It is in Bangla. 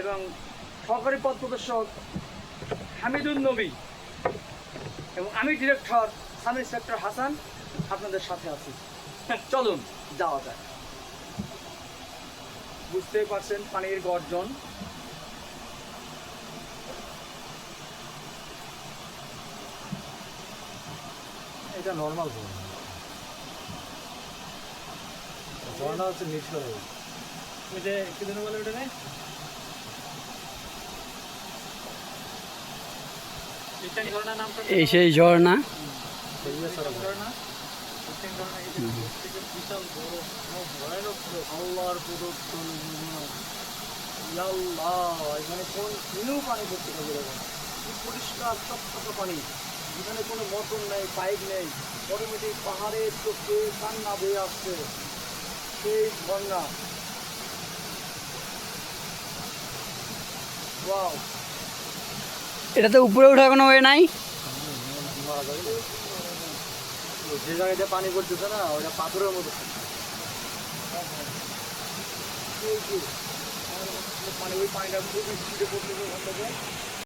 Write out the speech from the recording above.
এবং সহকারী পদ প্রদর্শক হামিদুল নবী এবং আমি ডিরেক্টর সাব ইন্সপেক্টর হাসান আপনাদের সাথে আছি। চলুন যাওয়া যাক। বুঝতেই পারছেন পানির গর্জন। এটা নর্মাল ঝর্ণা ঝর্ণা হচ্ছে মিক্সার ওই যে কি যেন বলে ওটা এই সেই ঝর্ণা বিশাল বড় ভয়ানক আল্লাহর প্রদর্শন আল্লাহ এখানে কোন দিনেও পানি পড়তে হবে এরকম কি পরিষ্কার চকচক পানি। কোনো নেই নেই পাহাড়ের চোখে কান্না বয়ে আসছে। সেই ঝর্ণা। এটাতে উপরে ওঠার কোনো ওয়ে নাই। যে জায়গায় পানি পড়তেছে না ওটা পাথরের মতো। পানি ওই পানিটা খুবই স্পিডে